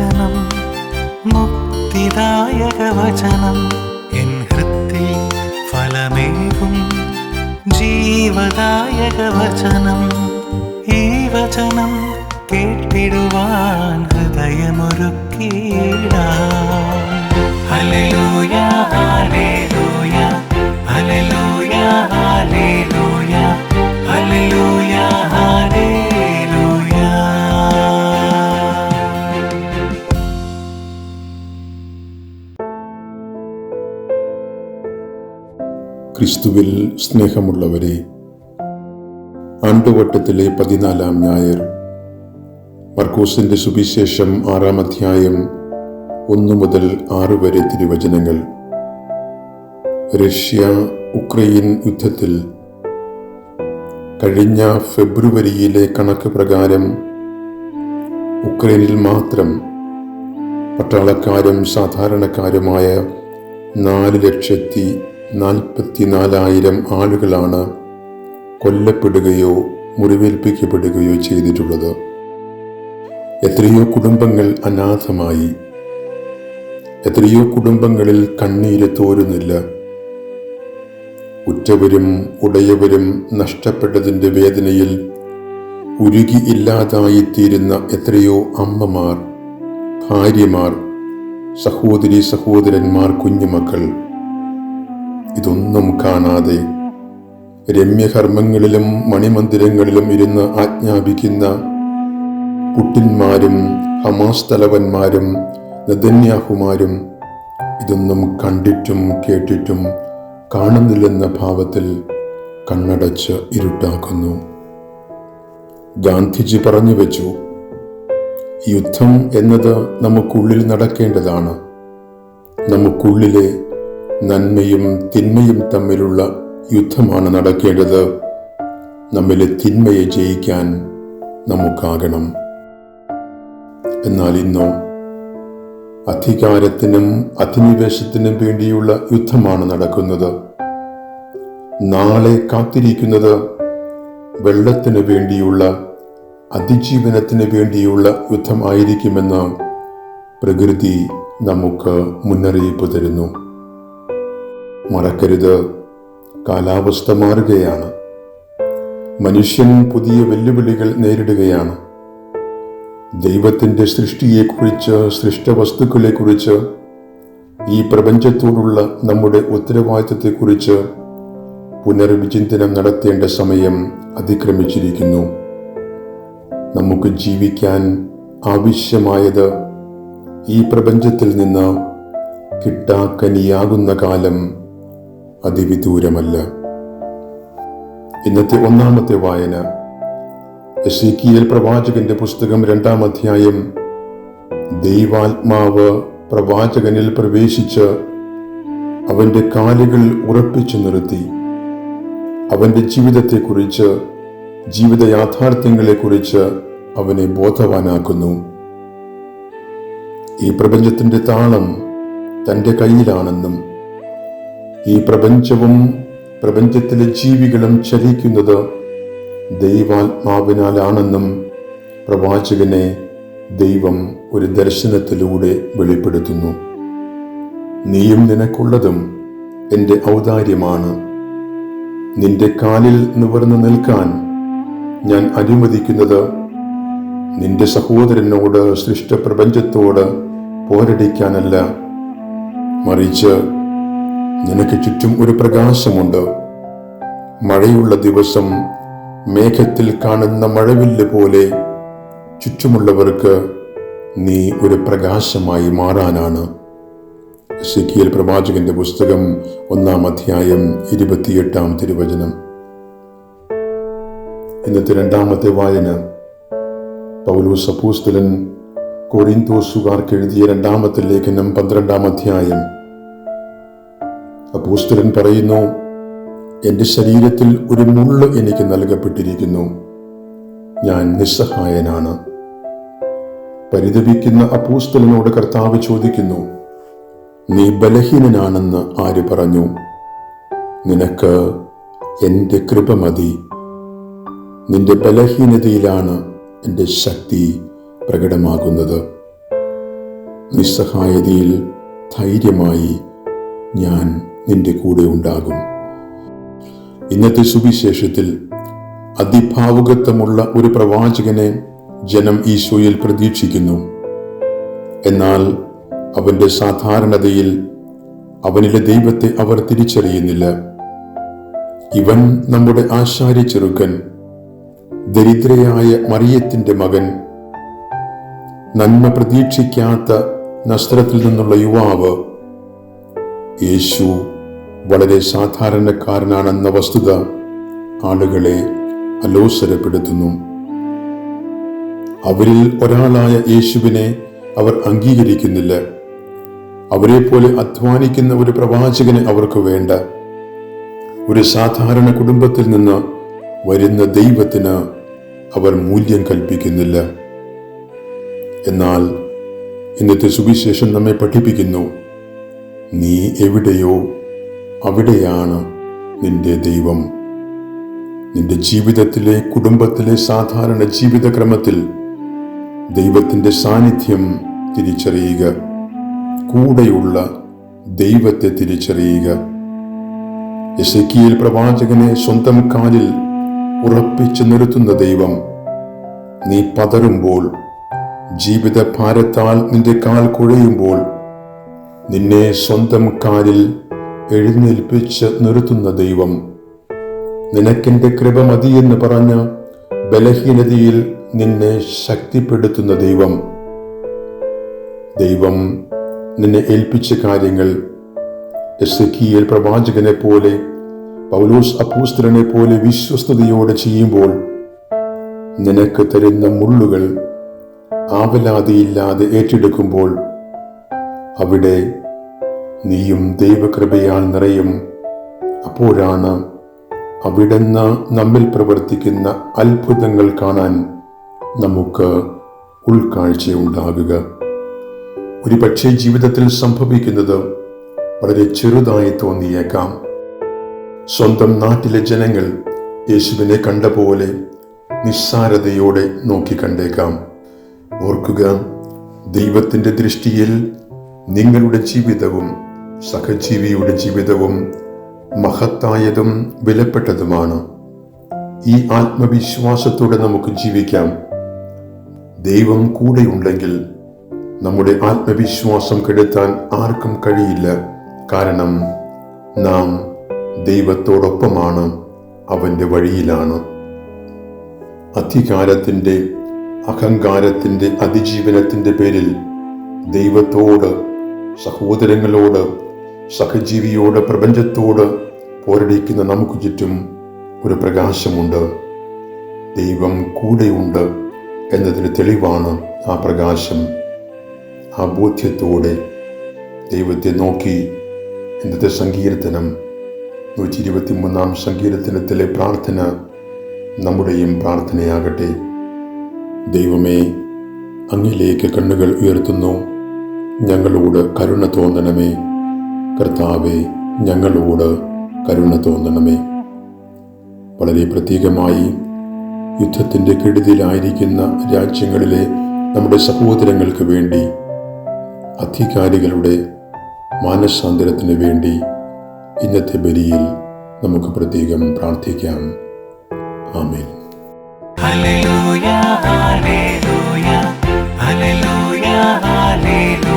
തിരുവചനം മുക്തിദായക വചനം എൻ ഹൃത്തിൽ ഫലമേകും ജീവദായക വചനം ഈ വചനം കേട്ടിടുവാൻ ഹൃദയമൊരുക്കിയിടാം ഹല്ലേലൂയ. ക്രിസ്തുവിൽ സ്നേഹമുള്ളവരെ ആണ്ടുവട്ടത്തിലെ പതിനാലാം ഞായർ മർക്കൂസിന്റെ സുവിശേഷം ആറാം അധ്യായം ഒന്നു മുതൽ ആറ് വരെ തിരുവചനങ്ങൾ. റഷ്യ ഉക്രൈൻ യുദ്ധത്തിൽ കഴിഞ്ഞ ഫെബ്രുവരിയിലെ കണക്ക് പ്രകാരം ഉക്രൈനിൽ മാത്രം പട്ടാളക്കാരും സാധാരണക്കാരുമായ നാല് ലക്ഷത്തി നാൽപ്പത്തിനാലായിരം ആളുകളാണ് കൊല്ലപ്പെടുകയോ മുറിവേൽപ്പിക്കപ്പെടുകയോ ചെയ്തിട്ടുള്ളത്. എത്രയോ കുടുംബങ്ങൾ അനാഥമായി. എത്രയോ കുടുംബങ്ങളിൽ കണ്ണീര് തോരുന്നില്ല. ഉറ്റവരും ഉടയവരും നഷ്ടപ്പെട്ടതിന്റെ വേദനയിൽ ഉരുകി ഇല്ലാതായിത്തീരുന്ന എത്രയോ അമ്മമാർ ഭാര്യമാർ സഹോദരി സഹോദരന്മാർ കുഞ്ഞുമക്കൾ ഇതൊന്നും കാണാതെ രമ്യകർമ്മങ്ങളിലും മണിമന്ദിരങ്ങളിലും ഇരുന്ന് ആജ്ഞാപിക്കുന്ന പുട്ടിന്മാരും ഹമാസ് തലവന്മാരും നദന്യാഹുമാരും ഇതൊന്നും കണ്ടിട്ടും കേട്ടിട്ടും കാണുന്നില്ലെന്ന ഭാവത്തിൽ കണ്ണടച്ച് ഇരുട്ടാക്കുന്നു. ഗാന്ധിജി പറഞ്ഞു വെച്ചു യുദ്ധം എന്നത് നമുക്കുള്ളിൽ നടക്കേണ്ടതാണ്. നമുക്കുള്ളിലെ നന്മയും തിന്മയും തമ്മിലുള്ള യുദ്ധമാണ് നടക്കേണ്ടത്. നമ്മിലെ തിന്മയെ ജയിക്കാൻ നമുക്കാകണം. എന്നാൽ ഇന്നോ അധികാരത്തിനും അധിനിവേശത്തിനും വേണ്ടിയുള്ള യുദ്ധമാണ് നടക്കുന്നത്. നാളെ കാത്തിരിക്കുന്നത് വെള്ളത്തിന് വേണ്ടിയുള്ള അതിജീവനത്തിന് വേണ്ടിയുള്ള യുദ്ധമായിരിക്കുമെന്ന് പ്രകൃതി നമുക്ക് മുന്നറിയിപ്പ് തരുന്നു. മറക്കരുത്. കാലാവസ്ഥ മാറുകയാണ്. മനുഷ്യൻ പുതിയ വെല്ലുവിളികൾ നേരിടുകയാണ്. ദൈവത്തിന്റെ സൃഷ്ടിയെക്കുറിച്ച് സൃഷ്ടവസ്തുക്കളെക്കുറിച്ച് ഈ പ്രപഞ്ചത്തോടുള്ള നമ്മുടെ ഉത്തരവാദിത്തത്തെക്കുറിച്ച് പുനർവിചിന്തനം നടത്തേണ്ട സമയം അതിക്രമിച്ചിരിക്കുന്നു. നമുക്ക് ജീവിക്കാൻ ആവശ്യമായത് ഈ പ്രപഞ്ചത്തിൽ നിന്ന് കിട്ടാക്കനിയാകുന്ന കാലം അതിവിദൂരമല്ല. ഇന്നത്തെ ഒന്നാമത്തെ വായന എസീക്കിയൽ പ്രവാചകന്റെ പുസ്തകം രണ്ടാം അധ്യായം. ദൈവാത്മാവ് പ്രവാചകനിൽ പ്രവേശിച്ച് അവന്റെ കാലുകൾ ഉറപ്പിച്ചു നിർത്തി. അവന്റെ ജീവിതത്തെക്കുറിച്ച് ജീവിത യാഥാർത്ഥ്യങ്ങളെക്കുറിച്ച് അവനെ ബോധവാനാക്കുന്നു. ഈ പ്രപഞ്ചത്തിന്റെ താളം തന്റെ കയ്യിലാണെന്നും ഈ പ്രപഞ്ചവും പ്രപഞ്ചത്തിലെ ജീവികളും ചലിക്കുന്നത് ദൈവാത്മാവിനാലാണെന്നും പ്രവാചകനെ ദൈവം ഒരു ദർശനത്തിലൂടെ വെളിപ്പെടുത്തുന്നു. നീയും നിനക്കുള്ളതും എന്റെ ഔദാര്യമാണ്. നിന്റെ കാലിൽ നിവർന്നു നിൽക്കാൻ ഞാൻ അനുവദിക്കുന്നത് നിന്റെ സഹോദരനോട് സൃഷ്ടപ്രപഞ്ചത്തോട് പോരടിക്കാനല്ല. മറിച്ച് നിനക്ക് ചുറ്റും ഒരു പ്രകാശമുണ്ട്. മഴയുള്ള ദിവസം മേഘത്തിൽ കാണുന്ന മഴവില്ല് പോലെ ചുറ്റുമുള്ളവർക്ക് നീ ഒരു പ്രകാശമായി മാറാനാണ്. സിക്കിയൽ പ്രവാചകന്റെ പുസ്തകം ഒന്നാം അധ്യായം ഇരുപത്തിയെട്ടാം തിരുവചനം. ഇന്നത്തെ രണ്ടാമത്തെ വായന. പൗലൂസ് അപ്പൂസ്തലൻ കൊറിന്തോസുകാർക്ക് എഴുതിയ രണ്ടാമത്തെ ലേഖനം പന്ത്രണ്ടാം അധ്യായം അപ്പൂസ്തലൻ പറയുന്നു എന്റെ ശരീരത്തിൽ ഒരു മുള്ള് എനിക്ക് നൽകപ്പെട്ടിരിക്കുന്നു. ഞാൻ നിസ്സഹായനാണ്. പരിതപിക്കുന്ന അപ്പൂസ്തലനോട് കർത്താവ് ചോദിക്കുന്നു നീ ബലഹീനനാണെന്ന് ആര് പറഞ്ഞു? നിനക്ക് എന്റെ കൃപ മതി. നിന്റെ ബലഹീനതയിലാണ് എന്റെ ശക്തി പ്രകടമാകുന്നത്. നിസ്സഹായതയിൽ ധൈര്യമായി ഞാൻ നിന്റെ കൂടെ ഉണ്ടാകും. ഇന്നത്തെ സുവിശേഷത്തിൽ അതിഭാവുകത്വമുള്ള ഒരു പ്രവാചകനെ ജനം ഈശോയിൽ പ്രതീക്ഷിക്കുന്നു. എന്നാൽ അവന്റെ സാധാരണതയിൽ അവനിലെ ദൈവത്തെ അവർ തിരിച്ചറിയുന്നില്ല. ഇവൻ നമ്മുടെ ആശാരി ചെറുക്കൻ ദരിദ്രയായ മറിയത്തിന്റെ മകൻ നന്മ പ്രതീക്ഷിക്കാത്ത നസ്ത്രത്തിൽ നിന്നുള്ള യുവാവ് യേശു വളരെ സാധാരണക്കാരനാണെന്ന വസ്തുത ആളുകളെ അലോസരപ്പെടുത്തുന്നു. അവരിൽ ഒരാളായ യേശുവിനെ അവർ അംഗീകരിക്കുന്നില്ല. അവരെ പോലെ അധ്വാനിക്കുന്ന ഒരു പ്രവാചകന് അവർക്ക് വേണ്ട. ഒരു സാധാരണ കുടുംബത്തിൽ നിന്ന് വരുന്ന ദൈവത്തിന് അവർ മൂല്യം കൽപ്പിക്കുന്നില്ല. എന്നാൽ ഇന്നത്തെ സുവിശേഷം നമ്മെ പഠിപ്പിക്കുന്നു. നീ എവിടെയോ അവിടെയാണ് നിന്റെ ദൈവം. നിന്റെ ജീവിതത്തിലെ കുടുംബത്തിലെ സാധാരണ ജീവിതക്രമത്തിൽ ദൈവത്തിന്റെ സാന്നിധ്യം തിരിച്ചറിയുക. കൂടെയുള്ള ദൈവത്തെ തിരിച്ചറിയുക. എസക്കിയിൽ പ്രവാചകനെ സ്വന്തം കാലിൽ ഉറപ്പിച്ചു നിർത്തുന്ന ദൈവം നീ പതറുമ്പോൾ ജീവിത ഭാരത്താൽ നിന്റെ കാൽ കുഴയുമ്പോൾ നിന്നെ സ്വന്തം കാലിൽ എഴുന്നേൽപ്പിച്ച് നിർത്തുന്ന ദൈവം. നിനക്കെന്റെ കൃപ മതിയെന്ന് പറഞ്ഞ ബലഹീനതയിൽ നിന്നെ ശക്തിപ്പെടുത്തുന്ന ദൈവം. ദൈവം നിന്നെ ഏൽപ്പിച്ച കാര്യങ്ങൾ എസക്കിയൽ പ്രവാചകനെ പോലെ പൗലോസ് അപ്പൂസ്തരനെ പോലെ വിശ്വസ്തയോടെ ചെയ്യുമ്പോൾ നിനക്ക് തരുന്ന മുള്ളുകൾ ആവലാതിയില്ലാതെ ഏറ്റെടുക്കുമ്പോൾ അവിടെ നീയും ദൈവകൃപയാൽ നിറയും. അപ്പോഴാണ് അവിടുന്ന് നമ്മിൽ പ്രവർത്തിക്കുന്ന അത്ഭുതങ്ങൾ കാണാൻ നമുക്ക് ഉൾക്കാഴ്ചയുണ്ടാകുക. ഒരു പക്ഷേ ജീവിതത്തിൽ സംഭവിക്കുന്നത് വളരെ ചെറുതായി തോന്നിയേക്കാം. സ്വന്തം നാട്ടിലെ ജനങ്ങൾ യേശുവിനെ കണ്ട പോലെ നിസ്സാരതയോടെ നോക്കിക്കണ്ടേക്കാം ഓർക്കുക ദൈവത്തിന്റെ ദൃഷ്ടിയിൽ നിങ്ങളുടെ ജീവിതവും സഹജീവിയുടെ ജീവിതവും മഹത്തായതും വിലപ്പെട്ടതുമാണ്. ഈ ആത്മവിശ്വാസത്തോടെ നമുക്ക് ജീവിക്കാം. ദൈവം കൂടെയുണ്ടെങ്കിൽ നമ്മുടെ ആത്മവിശ്വാസം കെടുത്താൻ ആർക്കും കഴിയില്ല. കാരണം നാം ദൈവത്തോടൊപ്പമാണ് അവന്റെ വഴിയിലാണ്. അധികാരത്തിന്റെ അഹങ്കാരത്തിന്റെ അതിജീവനത്തിന്റെ പേരിൽ ദൈവത്തോട് സഹോദരങ്ങളോട് സഹജീവിയോട് പ്രപഞ്ചത്തോട് പോരടിക്കുന്ന നമുക്ക് ചുറ്റും ഒരു പ്രകാശമുണ്ട്. ദൈവം കൂടെയുണ്ട് എന്നതിന് തെളിവാണ് ആ പ്രകാശം. ആ ബോധ്യത്തോടെ ദൈവത്തെ നോക്കി. ഇന്നത്തെ സങ്കീർത്തനം നൂറ്റി ഇരുപത്തി മൂന്നാം സങ്കീർത്തനത്തിലെ പ്രാർത്ഥന നമ്മുടെയും പ്രാർത്ഥനയാകട്ടെ. ദൈവമേ അങ്ങിലേക്ക് കണ്ണുകൾ ഉയർത്തുന്നു. ഞങ്ങളോട് കരുണ തോന്നണമേ. കർത്താവെ ഞങ്ങളോട് കരുണ തോന്നണമേ. വളരെ പ്രത്യേകമായി യുദ്ധത്തിന്റെ കെടുതിയിലായിരിക്കുന്ന രാജ്യങ്ങളിലെ നമ്മുടെ സഹോദരങ്ങൾക്ക് വേണ്ടി അധികാരികളുടെ മാനസാന്തരത്തിന് വേണ്ടി ഇന്നത്തെ ബലിയിൽ നമുക്ക് പ്രത്യേകം പ്രാർത്ഥിക്കാം. ആമേൻ. Hallelujah, hallelujah, hallelujah, hallelujah.